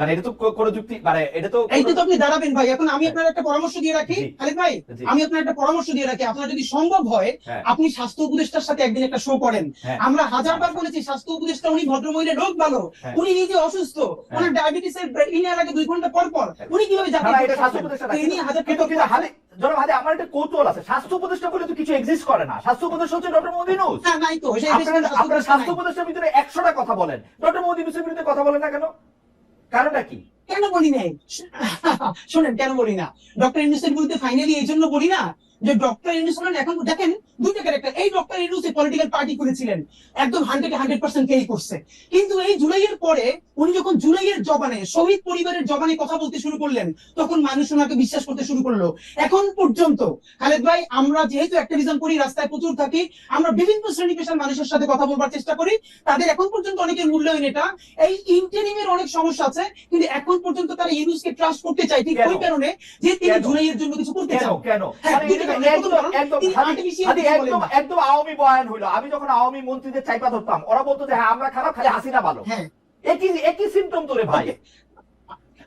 মানে এটা তো কোনো যুক্তি মানে এটা তো এইটা তো আপনি দাঁড়াবেন ভাই এখন আমি আপনার একটা পরামর্শ দিয়ে রাখি খালিদ ভাই আমি আপনার একটা পরামর্শ দিয়ে রাখি। আপনার যদি সম্ভব হয় হ্যাঁ। আপনি স্বাস্থ্য উপদেষ্টার সাথে একদিন একটা শো করেন। হ্যাঁ। আমরা হাজারবার বলেছি স্বাস্থ্য উপদেষ্টা উনি ভদ্রমহিলা রোগ ভালো। হ্যাঁ। উনি নিজে অসুস্থ। ওনার ডায়াবেটিস এর ইনার আগে দুই ঘণ্টা পর পর হ্যাঁ। উনি কীভাবে যাবেন তিনি হাজার কিন্তু আমার একটা কৌতূহল আছে। স্বাস্থ্য উপদেষ্টা বলে তো কিছু এক্সিস্ট করে না। স্বাস্থ্য উপদেষ্টা হচ্ছে ডক্টর না নাই তো আপনারা স্বাস্থ্য। উপদেষ্টার ভিতরে একশোটা কথা বলেন। ডক্টর বিরুদ্ধে কথা বলেন না কেন? কারণটা কি? কেন বলি নাই? শোনেন, কেন বলি না? ডক্টর ইউনুসের বিরুদ্ধে ফাইনালি এই জন্য বলি না যে ডক্টর ইউনুস এখন দেখেন, দুইটা এই পলিটিক্যাল পার্টি করেছিলেন। একদম হান্ড্রেড হান্ড্রেড পার্সেন্ট কেই করছে কিন্তু এই জুলাইয়ের পরে উনি যখন জুলাইয়ের জবানে শহীদ পরিবারের জবানে কথা বলতে শুরু করলেন তখন মানুষ ওনাকে বিশ্বাস করতে শুরু করল। এখন পর্যন্ত খালেদ ভাই আমরা যেহেতু অ্যাক্টিভিজম করি রাস্তায় প্রচুর থাকি আমরা বিভিন্ন শ্রেণি পেশার মানুষের সাথে কথা বলবার চেষ্টা করি তাদের এখন পর্যন্ত অনেকের মূল্যায়ন এটা। এই ইন্টারিমের অনেক সমস্যা আছে কিন্তু এখন পর্যন্ত তারা ইউনুসকে ট্রাস্ট করতে চায়। ঠিক কেন? ওই কারণে যে তিনি? জুলাইয়ের জন্য কিছু করতে চান কেন? হ্যাঁ, মানে। একদম আওয়ামী বয়ান হইল আমি যখন আওয়ামী মন্ত্রীদের চাইপা ধরতাম ওরা বলতো যে হ্যাঁ আমরা খারাপ খালি হাসিনা ভালো। হ্যাঁ। একই একই সিমটম তোরে ভাই।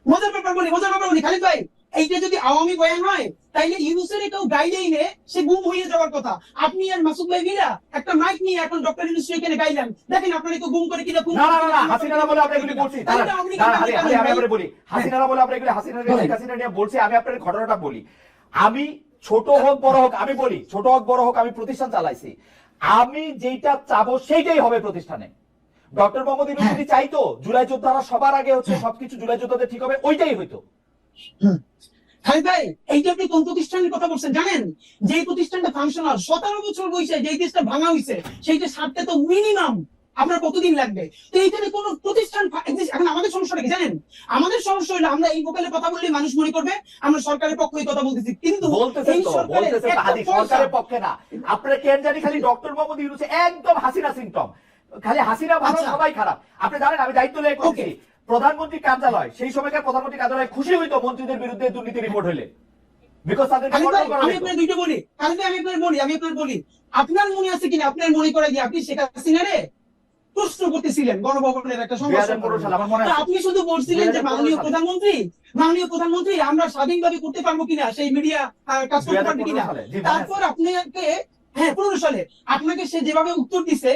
মজার ব্যাপার বলি মজার ব্যাপার বলি খালিদ ভাই এইটা যদি আওয়ামী বয়ান হয় তাইলে ইউনুসের কেউ গাইলেই সে গুম হয়ে যাওয়ার কথা। আপনি আর মাসুদ ভাই মিলা একটা মাইক নিয়ে এখন ডক্টর ইউনুস এখানে গাইলেন। দেখেন আপনারা কেউ গুম করে কিনা গুম না না না কিনা, হাসিনা বলে আমরা এগুলি বলছি। আমি ভাই। আপনারে বলি। হাসিনা বলে আমরা এগুলি হাসিনা বলেন। শেখ হাসিনা নিয়ে বলছি আমি আপনার ঘটনাটা বলি। আমি ছোট হোক বড় হোক আমি বলি ছোট হোক বড় হোক আমি প্রতিষ্ঠান চালাইছি। আমি যেটা চাবো সেইটাই হবে প্রতিষ্ঠানে। ডক্টর মোহাম্মদ ইউনুস হ্যাঁ। যদি চাইতো জুলাই যোদ্ধারা সবার আগে হচ্ছে সবকিছু জুলাই যোদ্ধাদের ঠিক হবে ওইটাই হইতো। খালিদ ভাই এইটা আপনি কোন প্রতিষ্ঠানের কথা বলছেন জানেন? যে প্রতিষ্ঠানটা ফাংশনাল সতেরো বছর বয়সে যে দেশটা ভাঙা হয়েছে সেইটা সারতে তো মিনিমাম আপনার কতদিন লাগবে? তো এইখানে কোন প্রতিষ্ঠান এখন আমাদের সমস্যাটা কি জানেন? আমাদের সমস্যা হলো আমরা এই মোকালে কথা বললে মানুষ মনে করবে আমরা সরকারের পক্ষে কথা বলতেছি। কিন্তু সরকারের পক্ষে না। আপনার কেন জানি খালি ডক্টর মোহাম্মদ ইউনুস একদম হাসিনা সিমটম খালি হাসিনা ভালো আচ্ছা। সবাই খারাপ। আপনি জানেন আমি দায়িত্ব নিয়ে করছি। প্রধানমন্ত্রী কার্যালয় সেই সময়কার প্রধানমন্ত্রী কার্যালয় খুশি হইতো মন্ত্রীদের বিরুদ্ধে দুর্নীতি রিপোর্ট হইলে। আপনার দুইটা বলি। খালিদ আমি আপনার বলি আমি আপনার বলি। আপনার মনে আছে কিনা? আপনার মনে করে যে আপনি শেখ হাসিনারে প্রশ্ন করতেছিলেন গণভবনের একটা সংবাদ 2015 সালে আমার তা আছে। আপনি শুধু বলছিলেন যে মাননীয় প্রধানমন্ত্রী মাননীয় প্রধানমন্ত্রী আমরা স্বাধীনভাবে করতে পারব কিনা সেই মিডিয়া কাজ করতে পারবে কিনা। তারপর আপনাকে হ্যাঁ পনেরো সালে আপনাকে সে যেভাবে উত্তর দিছে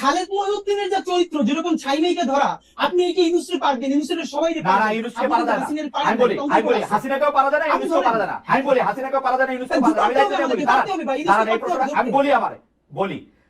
খালেদ মহিউদ্দিনের যে চরিত্র যেরকম ছাইমেইকে ধরা আপনি যে ইউনুসের পারবেন? ইউনুসের সবাই না না ইউনুসকে পারা যায় আমি বলি আমি বলি হাসিনাকেও পারা যায় না ইউনুসকেও পারা যায় না। আমি বলি হাসিনাকেও পারা যায় না ইউনুসকেও পারা যায় না। আমি বলি দাঁড়ান, দাঁড়ান, এই প্রশ্নটা আমি বলি আমারে বলি।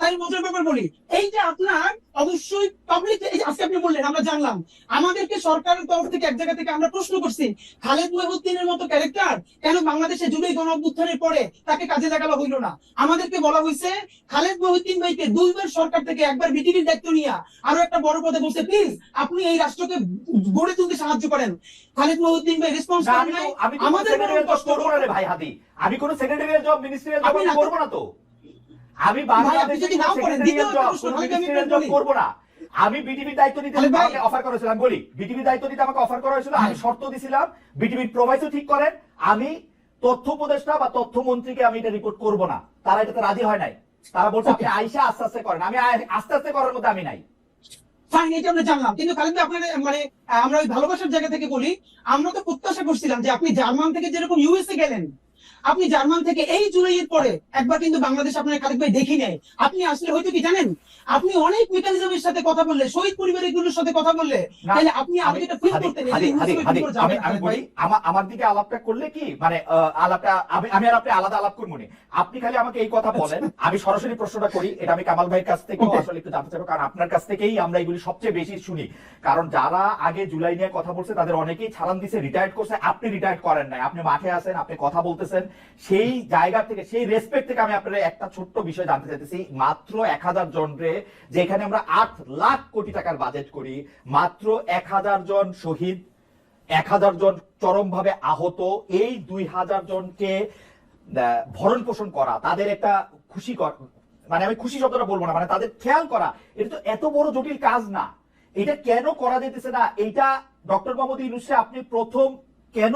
তাই মজার ব্যাপার বলি এইটা আপনার অবশ্যই পাবলিক আজকে আপনি বললেন আমরা জানলাম আমাদেরকে সরকারের তরফ থেকে এক জায়গা থেকে আমরা প্রশ্ন করছি খালেদ মহিউদ্দিনের মতো ক্যারেক্টার কেন বাংলাদেশে জুলাই গণ অভ্যুত্থানের পরে তাকে কাজে লাগানো হইল না? আমাদেরকে বলা হয়েছে খালেদ মহিউদ্দিন ভাইকে দুইবার সরকার থেকে একবার বিটিভির দায়িত্ব নিয়ে আরও একটা বড় পদে বলছে প্লিজ আপনি এই রাষ্ট্রকে গড়ে তুলতে সাহায্য করেন। খালেদ মহিউদ্দিন ভাই রেসপন্স করেন নাই। আমাদের ভাই হাদি। আমি কোনো সেক্রেটারিয়াল জব মিনিস্ট্রিয়াল জব করব না তো। আমি। করব না। আমি বিটিভির দায়িত্ব নিতে আমাকে অফার করা হয়েছিল আমি বলি বিটিভির দায়িত্ব নিতে আমাকে অফার করা হয়েছিল আমি শর্ত দিছিলাম বিটিভির প্রোভাইসও ঠিক করেন আমি তথ্য উপদেষ্টা বা তথ্য মন্ত্রীকে আমি এটা রিপোর্ট করব না। তারা এটাতে রাজি হয় নাই। তারা বলছে আপনি আইসা আস্তে আস্তে করেন। আমি আস্তে আস্তে করার মধ্যে আমি নাই। ফাইন এটা আমরা জানলাম। কিন্তু ভাই, আপনার মানে আমরা ওই ভালোবাসার জায়গা থেকে বলি আমরা তো প্রত্যাশা করছিলাম যে আপনি জার্মান থেকে যেরকম ইউএসএ গেলেন আপনি জার্মান থেকে এই জুলাইয়ের পরে একবার কিন্তু বাংলাদেশ আপনার খালেক ভাই দেখি নাই আপনি আসলে হয়তো কি জানেন? আপনি অনেক মেকানিজমের সাথে কথা বললে শহীদ পরিবারের সাথে কথা বললে তাহলে আপনি আরও যেটা ফিল করতেন আমি বলি আমার দিকে আলাপটা করলে কি? মানে আলাপটা আমি আমি আর আপনি আলাদা আলাপ করব নি। আপনি খালি আমাকে এই কথা বলেন আমি সরাসরি প্রশ্নটা করি এটা আমি কামাল ভাইয়ের কাছ থেকে আসলে একটু জানতে চাইব কারণ আপনার কাছ থেকেই আমরা এগুলি সবচেয়ে বেশি শুনি। কারণ যারা আগে জুলাই নিয়ে কথা বলছে তাদের অনেকেই ছাড়ান দিছে রিটায়ার্ড করছে আপনি রিটায়ার্ড করেন নাই। আপনি মাঠে আছেন আপনি কথা বলতেছেন সেই জায়গা থেকে, সেই রেসপেক্ট থেকে আমি আপনার একটা ছোট্ট বিষয় জানতে চাইতেছি। মাত্র এক হাজার জন রে যেখানে আমরা আট লাখ কোটি টাকার বাজেট করি, মাত্র এক হাজার জন শহীদ, এক হাজার জন চরমভাবে আহত, এই দুই হাজার জনকে ভরণ পোষণ করা, তাদের একটা খুশি মানে আমি খুশি শব্দটা বলব না মানে তাদের খেয়াল করা, এটা তো এত বড় জটিল কাজ না। এটা কেন করা যেতেছে না? এইটা ডক্টর মোহাম্মদ ইউনুসে আপনি প্রথম কেন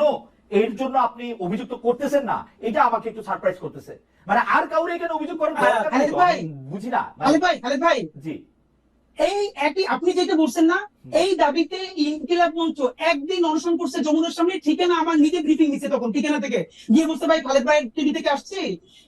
এর জন্য আপনি অভিযুক্ত করতেছেন না এটা আমাকে একটু সারপ্রাইজ করতেছে। মানে আর কাউরে এখানে অভিযোগ করেন ভাই, বুঝি না মানে- ভাই খালেক ভাই। জি। এই একই আপনি যেটা বলছেন না এই দাবিতে ইনকিলাব মঞ্চ একদিন অনশন করছে যমুনার সামনে ঠিকানা আমার নিজে ব্রিফিং নিচ্ছে তখন ঠিকানা থেকে। গিয়ে বলছে ভাই খালেদ ভাই টিভি থেকে আসছি?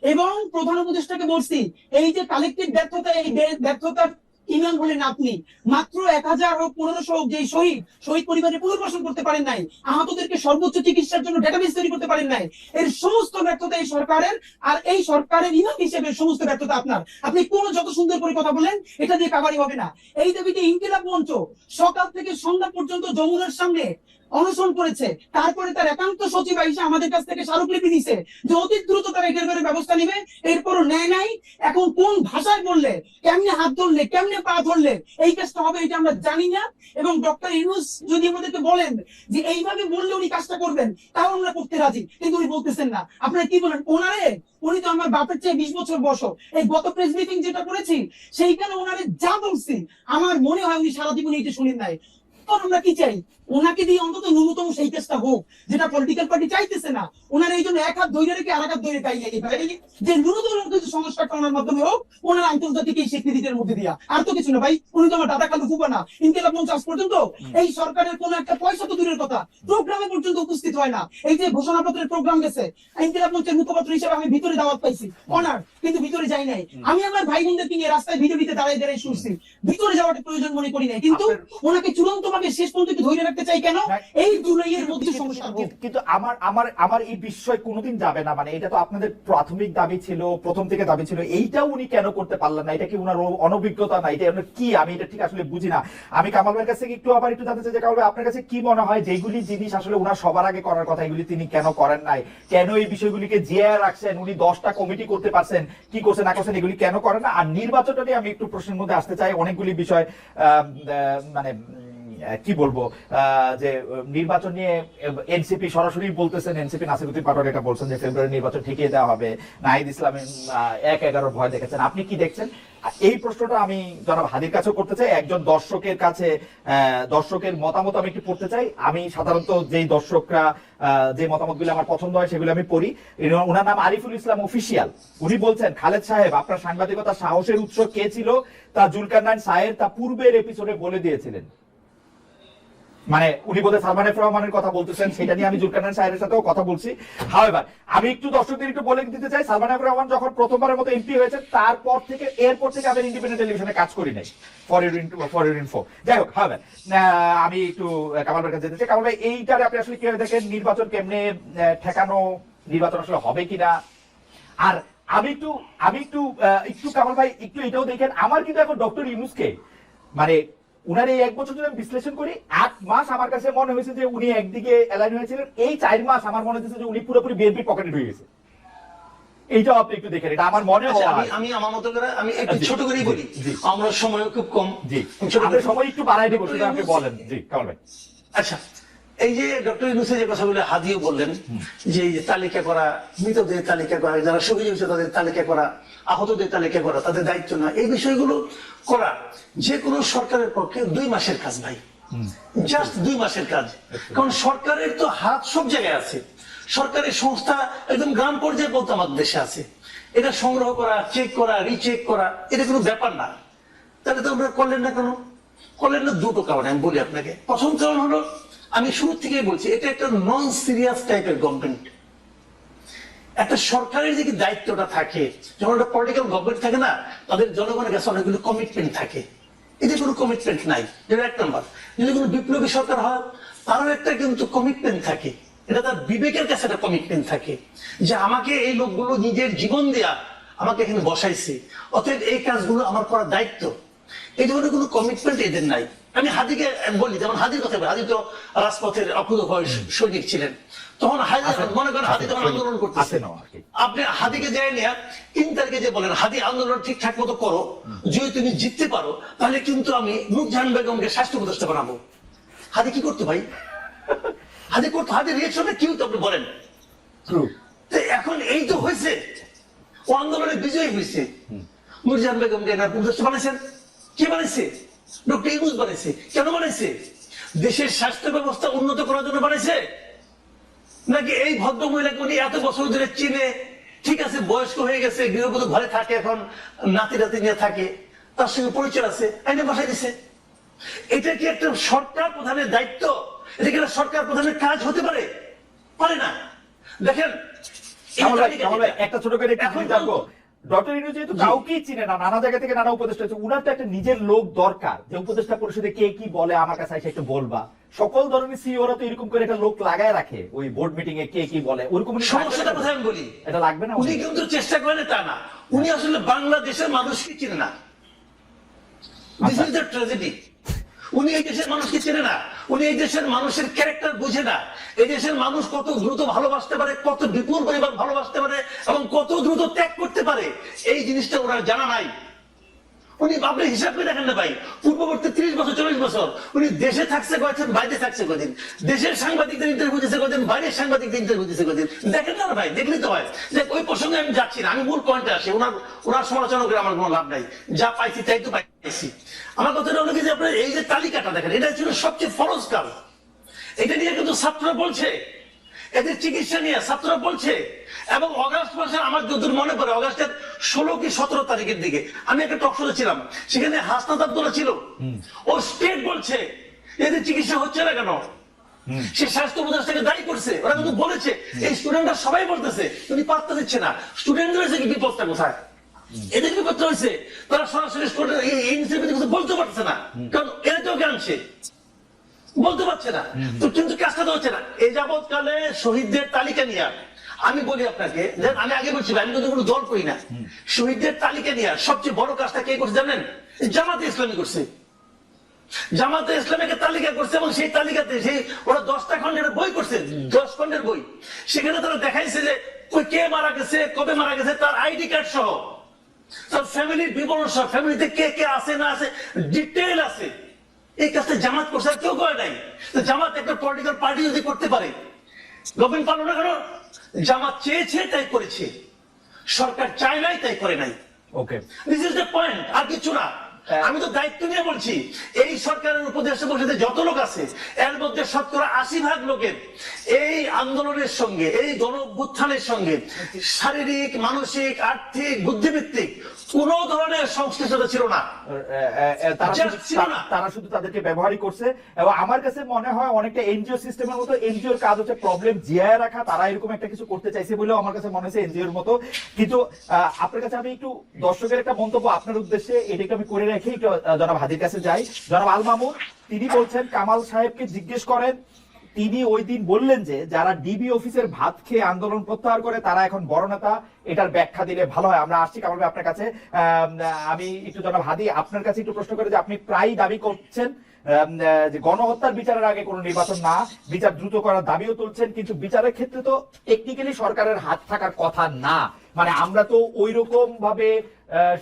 এবং প্রধান উপদেষ্টাকে বলছি এই যে কালেক্টিভ ব্যর্থতা এই ব্যর্থতার ইমাম হলেন আপনি, মাত্র এক হাজার হোক পনেরোশো হোক যে শহীদ শহীদ পরিবারে পুনর্বাসন করতে পারেন নাই, আহতদেরকে সর্বোচ্চ চিকিৎসার জন্য ডেটাবেস তৈরি করতে পারেন নাই। এর সমস্ত ব্যর্থতা এই সরকারের, আর এই সরকারের ইমাম হিসেবে সমস্ত ব্যর্থতা আপনার। আপনি কোন যত সুন্দর করে কথা বলেন, এটা দিয়ে কাবারি হবে না। এই দাবিতে ইনকিলাব মঞ্চ সকাল থেকে সন্ধ্যা পর্যন্ত যমুনার সামনে অনশন করেছে। তারপরে তার একান্ত সচিব এসে আমাদের কাছ থেকে স্মারকলিপি দিছে যে অতি দ্রুত তারা এটার ব্যাপারে ব্যবস্থা নিবে। এরপরও নেয় নাই। এখন কোন ভাষায় বললে, কেমনে হাত ধরলে, কেমনে পা ধরলে, এই কাজটা হবে এটা আমরা জানি না। এবং ডক্টর ইউনুস যদি আমাদেরকে বলেন যে এইভাবে বললে উনি কাজটা করবেন, তাও আমরা করতে রাজি। কিন্তু উনি বলতেছেন না। আপনারা কি বলেন? ওনারে? উনি তো আমার বাপের চেয়ে বিশ বছর বয়স এই গত প্রেস মিটিং যেটা করেছি, সেইখানে ওনারে যা বলছি, আমার মনে হয় উনি সারা জীবন এইটা শুনেন নাই। তখন আমরা কি চাই? ওনাকে দিয়ে অন্তত ন্যূনতম সেই কাজটা হোক যেটা পলিটিক্যাল পার্টি চাইতেছে না। ওনার এই জন্য এক হাত ধৈর্য রেখে আর এক হাত ধৈর্য পাই যে ন্যূনতম কিছু সংস্কারটা ওনার মাধ্যমে হোক ওনার আন্তর্জাতিক এই স্বীকৃতিটার মধ্যে দিয়া। আর তো কিছু না ভাই উনি তো আমার দাদা খালু ফুবা না। ইনকেলাব মঞ্চ আজ পর্যন্ত এই সরকারের কোন একটা পয়সা তো দূরের কথা প্রোগ্রামে পর্যন্ত উপস্থিত হয় না। এই যে ঘোষণাপত্রের প্রোগ্রাম গেছে ইনকেলাব মঞ্চের মুখপাত্র হিসেবে আমি ভিতরে দাওয়াত পাইছি অনার কিন্তু ভিতরে যাই নাই। আমি আমার ভাই বোনদেরকে নিয়ে রাস্তায় ভিডিও দিতে দাঁড়াই দাঁড়াই শুনছি। ভিতরে যাওয়াটা প্রয়োজন মনে করি নাই। কিন্তু ওনাকে চূড়ান্ত ভাবে শেষ পর্যন্ত ধরে রাখতে চাই কেন? এই জুলাইয়ের মধ্যে হোক কিন্তু- আমার আমার আমার এই বিষয় কোনোদিন যাবে না। মানে এটা তো আপনাদের প্রাথমিক দাবি ছিল প্রথম থেকে দাবি ছিল। এইটাও উনি কেন করতে পারলেন না? এটা কি উনার অনভিজ্ঞতা না? এটা কি? আমি এটা ঠিক আসলে বুঝি না। আমি কামাল ভাইয়ের কাছে একটু আবার একটু জানতে চাই যে কামাল ভাই আপনার কাছে কি মনে হয় যেগুলি জিনিস আসলে উনার সবার আগে করার কথা এগুলি তিনি কেন করেন নাই? কেন এই বিষয়গুলিকে জিয়া রাখছেন? উনি দশটা কমিটি করতে পারছেন? কি করছেন না করছেন এগুলি কেন করেন না? আর নির্বাচনটা নিয়ে আমি একটু প্রশ্নের মধ্যে আসতে চাই। অনেকগুলি বিষয় মানে কি বলব? যে নির্বাচন নিয়ে এনসিপি সরাসরি বলতেছেন এনসিপি নাসিরুদ্দিন পাটোয়ারি এটা বলছেন যে ফেব্রুয়ারি নির্বাচন ঠিকিয়ে দেওয়া হবে। নাহিদ ইসলামের এক এগারোর ভয় দেখেছেন। আপনি কি দেখছেন? এই প্রশ্নটা আমি জনাব হাদির কাছেও করতে চাই। একজন দর্শকের কাছে দর্শকের মতামত আমি একটু পড়তে চাই। আমি সাধারণত যেই দর্শকরা যে মতামতগুলো আমার পছন্দ হয় সেগুলো আমি পড়ি। ওনার নাম আরিফুল ইসলাম অফিসিয়াল। উনি বলছেন, খালেদ সাহেব, আপনার সাংবাদিকতা সাহসের উৎস কে ছিল? তা জুলকারনাইন সাহেব তা পূর্বের এপিসোডে বলে দিয়েছিলেন। মানে উনি বোধহয় সালমান এফ রহমানের কথা বলতেছেন, সেটা নিয়ে আমি জুলকারনাইন সাহেবের সাথেও কথা বলছি। হাওয়েভার আমি একটু দর্শকদের একটু বলে দিতে চাই, সালমান এফ রহমান যখন প্রথমবারের মতো এমপি হয়েছে তারপর থেকে এরপর থেকে আমি ইন্ডিপেন্ডেন্ট টেলিভিশনে কাজ করি নাই। For your for your info যাই হোক হাওয়েভার আমি একটু কামাল ভাইয়ের কাছে যেতে চাই। কামাল ভাই, এইটারে আপনি আসলে কীভাবে দেখেন, নির্বাচন কেমনে ঠেকানো, নির্বাচন আসলে হবে কিনা? আর আমি একটু আমি একটু একটু কামাল ভাই, একটু এটাও দেখেন, আমার কিন্তু এখন ডক্টর ইউনুসকে মানে উনার এই এক বছর আমি বিশ্লেষণ করি আট মাস আমার কাছে মনে হয়েছে যে উনি একদিকে অ্যালাইন হয়েছিলেন এই চার মাস আমার মনে হচ্ছে যে উনি পুরোপুরি বিএনপি পকেটে ঢুকে গেছে। এইটাও আপনি একটু দেখেন এটা আমার মনে আচ্ছা, হয়। আমি আমার মতো করে আমি একটু ছোট করেই বলি। আমরা সময় খুব কম। জি আপনার সময় একটু বাড়াই দিব সেটা আপনি বলেন। জি কামাল ভাই। আচ্ছা এই যে ডক্টর ইউনুসে যে কথা বলে হাদিও বললেন যে এই যে তালিকা করা মৃতদের তালিকা করা যারা শহীদ হয়েছে তাদের তালিকা করা আহতদের তালিকা করা? তাদের দায়িত্ব না। এই বিষয়গুলো করা যে কোনো সরকারের পক্ষে দুই মাসের কাজ ভাই। জাস্ট দুই মাসের কাজ। কারণ সরকারের তো হাত সব জায়গায় আছে। সরকারি সংস্থা একদম গ্রাম পর্যায়ে বলতে আমাদের দেশে আছে। এটা সংগ্রহ করা চেক করা রিচেক করা এটা কোনো ব্যাপার না। তাহলে তো আমরা করলেন না কেন? করলেন না দুটো কারণ আমি বলি আপনাকে। প্রথম কারণ হলো আমি শুরু থেকেই বলছি এটা একটা নন সিরিয়াস টাইপের গভর্নমেন্ট একটা সরকারের যে দায়িত্বটা থাকে। যখন একটা পলিটিক্যাল গভর্নমেন্ট থাকে না, তাদের জনগণের কাছে অনেকগুলো কমিটমেন্ট থাকে। এতে কোনো কমিটমেন্ট নাই। যেটা এক নম্বর, যদি কোনো বিপ্লবী সরকার হয়, তারও একটা কিন্তু কমিটমেন্ট থাকে। এটা তার বিবেকের কাছে একটা কমিটমেন্ট থাকে। যে আমাকে এই লোকগুলো নিজের জীবন দেয়া, আমাকে এখানে বসাইছে। অতএব এই কাজগুলো আমার করার দায়িত্ব। এই ধরনের কোনো কমিটমেন্ট এদের নাই। আমি হাদিকে বলি, যেমন হাদির কথা বলি। হাদি তো রাজপথের অকুত ভয় সৈনিক ছিলেন। তখন মনে করেন হাদি তখন আন্দোলন করতেছে। আপনি হাদিকে যায় নিয়ে তারিখে যে বলেন হাদি আন্দোলন ঠিকঠাক মতো করো যদি তুমি জিততে পারো তাহলে কিন্তু আমি নুরজাহান বেগমকে স্বাস্থ্য উপদেষ্টা বানাবো। হাদি কি করতো ভাই? হাদি করতো? হাদি রিয়েকশনে কি হতো আপনি বলেন? এখন এই তো হয়েছে। ও আন্দোলনে বিজয়ী হয়েছে। নুরজাহান বেগমকে উপদেষ্টা কে বানাইছে? ডক্টর ইউনুস বানাইছে। কেন বানাইছে? দেশের স্বাস্থ্য ব্যবস্থা উন্নত করার জন্য বানাইছে? নাকি এই ভদ্র মহিলাকে উনি এত বছর ধরে চিনে? ঠিক আছে বয়স্ক হয়ে গেছে গৃহবধূ ঘরে থাকে এখন নাতি নাতি নিয়ে থাকে তার সঙ্গে পরিচয় আছে আইনে বসাই দিছে। এটা কি একটা সরকার প্রধানের দায়িত্ব? এটা কি সরকার প্রধানের কাজ হতে পারে? পারে না। দেখেন একটা ছোট করে একটু এখন ডক্টর ইনু যেহেতু কাউকেই চিনে না নানা জায়গা থেকে নানা উপদেষ্টা আছে উনার তো একটা নিজের লোক দরকার। যে উপদেষ্টা পরিষদে কে কি বলে আমার কাছে এসে একটু বলবা। সকল ধরনের সিইওরা তো এরকম করে একটা লোক লাগায় রাখে ওই বোর্ড মিটিং এ কে কি বলে ওরকম সমস্যাটা কোথায় আমি বলি? এটা লাগবে না উনি উনি? কিন্তু চেষ্টা করেন তা না। উনি আসলে বাংলাদেশের মানুষকে চিনে না। দিস ইজ দ্য ট্র্যাজেডি উনি এই দেশের মানুষকে চেনে না। উনি এই দেশের মানুষের ক্যারেক্টার বুঝে না। এই দেশের মানুষ কত দ্রুত ভালোবাসতে পারে, কত বিপুল পরিমাণ ভালোবাসতে পারে এবং কত দ্রুত ত্যাগ করতে পারে, এই জিনিসটা ওরা জানা নাই। উনি আপনি হিসাব করে দেখেন না ভাই। পূর্ববর্তী ত্রিশ বছর, চল্লিশ বছর উনি দেশে থাকছে কয়েছেন বাইরে থাকছে কদিন দেশের সাংবাদিকদের ইন্টারভিউ দিচ্ছে কদিন বাইরের সাংবাদিকদের ইন্টারভিউ দিচ্ছে কদিন দেখেন না ভাই দেখলেই তো হয়। যে ওই প্রসঙ্গে আমি যাচ্ছি না, আমি মূল পয়েন্টে আসি। ওনার ওনার সমালোচনা করে আমার কোনো লাভ নাই। যা পাইছি তাই তো পাইছি। আমার কথাটা হলো কি যে আপনার এই যে তালিকাটা দেখেন, এটা ছিল সবচেয়ে ফরজ কাল এটা নিয়ে কিন্তু ছাত্ররা বলছে। এদের চিকিৎসা নিয়ে ছাত্ররা বলছে। এবং অগাস্ট মাসের আমার যতদূর মনে পড়ে অগাস্টের ষোলো কি সতেরো তারিখের দিকে আমি একটা টক শোতে ছিলাম সেখানে হাসনাত আব্দুল্লাহ ছিল। ও স্টেট বলছে এদের চিকিৎসা হচ্ছে না কেন? সে স্বাস্থ্য উপদেষ্টাকে দায়ী করছে ওরা কিন্তু বলেছে এই স্টুডেন্টরা সবাই বলতেছে তুমি পাত্তা দিচ্ছে না। স্টুডেন্টদের হয়েছে কি বিপদটা কোথায়? এদের বিপদটা হয়েছে? তারা সরাসরি স্টুডেন্ট কিছু বলতে পারছে না কারণ এরা তো আনছে। বলতে পারছে না। তো কিন্তু কাজটা তো হচ্ছে না। এই যাবৎকালে শহীদদের তালিকা নিয়ে আমি বলি আপনাকে আমি আগে বলছি আমি কিন্তু কোনো দল করি না। শহীদদের তালিকা নিয়ে সবচেয়ে বড় কাজটা কে করছে জানেন? জামাতে ইসলামী করছে। জামাতে ইসলামীকে তালিকা করছে এবং সেই তালিকাতে সেই ওরা দশটা খন্ডের বই করছে দশ খন্ডের বই। সেখানে তারা দেখাইছে যে ওই কে মারা গেছে কবে মারা গেছে তার আইডি কার্ড সহ। তার ফ্যামিলির বিবরণ সহ ফ্যামিলিতে কে কে আছে না আছে ডিটেল আছে। এই কাজটা জামাত করছে আর কেউ করে নাই। জামাত একটা পলিটিক্যাল পার্টি যদি করতে পারে গভর্নমেন্ট পারল না কেন? জামাত চেয়েছে তাই করেছে। সরকার চায় নাই তাই করে নাই। Okay this is the point আর কিছু না। আমি তো দায়িত্ব নিয়ে বলছি এই সরকারের উপদেষ্টা পরিষদে যত লোক আছে এর মধ্যে শতকরা আশি ভাগ লোকের এই আন্দোলনের সঙ্গে এই গণ অভ্যুত্থানের সঙ্গে শারীরিক মানসিক আর্থিক বুদ্ধিভিত্তিক কোন ধরনের সংশ্লিষ্টতা ছিল না। তারা শুধু- ছিল না। তারা শুধু তাদেরকে ব্যবহারই করছে। এবং আমার কাছে মনে হয় অনেকটা এনজিও সিস্টেমের মতো এনজিওর কাজ হচ্ছে প্রবলেম জিয়ায় রাখা তারা এরকম একটা কিছু করতে চাইছে বলেও আমার কাছে মনে হয়েছে এনজিওর মতো। কিন্তু আহ, আপনার কাছে আমি একটু দর্শকের একটা মন্তব্য আপনার উদ্দেশ্যে এটাকে আমি করে রেখে জনাব হাজির কাছে যাই। জনাব আল মামুন তিনি বলছেন কামাল সাহেবকে জিজ্ঞেস করেন তিনি ওই দিন বললেন যে যারা ডিবি অফিসের ভাত খেয়ে আন্দোলন প্রত্যাহার করে তারা এখন বড় নেতা এটার ব্যাখ্যা দিলে ভালো হয়। আমরা আসছি কামাল আপনার কাছে। আম, একটু জনাব হাদি আপনার কাছে একটু প্রশ্ন করে যে আপনি প্রায় দাবি করছেন যে গণহত্যার বিচারের আগে কোনো নির্বাচন না, বিচার দ্রুত করার দাবিও তুলছেন, কিন্তু বিচারের ক্ষেত্রে তো টেকনিক্যালি সরকারের হাত থাকার কথা না। মানে আমরা তো ওই রকম ভাবে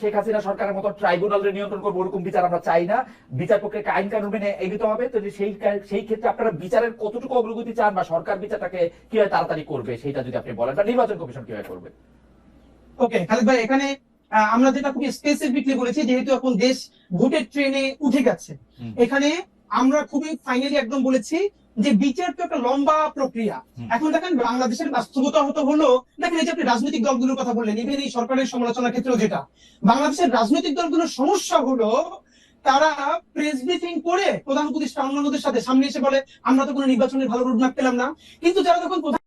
শেখ হাসিনা সরকারের মতো ট্রাইব্যুনালের নিয়ন্ত্রণ করব ওরকম বিচার আমরা চাই না। বিচার প্রক্রিয়াকে আইন কানুন মেনে এগিতে হবে, তো সেই সেই ক্ষেত্রে আপনারা বিচারের কতটুকু অগ্রগতি চান বা সরকার বিচারটাকে কীভাবে তাড়াতাড়ি করবে সেটা যদি আপনি বলেন, বা নির্বাচন কমিশন কীভাবে করবে। ওকে খালেদ ভাই, এখানে আমরা যেটা খুবই স্পেসিফিকলি বলেছি যেহেতু এখন দেশ ভোটের ট্রেনে উঠে গেছে। এখানে আমরা খুবই ফাইনালি একদম বলেছি যে বিচার তো একটা লম্বা প্রক্রিয়া। এখন দেখেন বাংলাদেশের বাস্তবতা হতো হলো। দেখেন এই যে আপনি রাজনৈতিক দলগুলোর কথা বললেন ইভেন এই সরকারের সমালোচনার ক্ষেত্রেও যেটা। বাংলাদেশের রাজনৈতিক দলগুলোর সমস্যা হলো তারা প্রেস ব্রিফিং করে প্রধান উপদেষ্টা অন্যান্যদের সাথে সামনে এসে বলে আমরা তো কোনো নির্বাচনের ভালো রোড ম্যাপ পেলাম না। কিন্তু যারা তখন প্রধান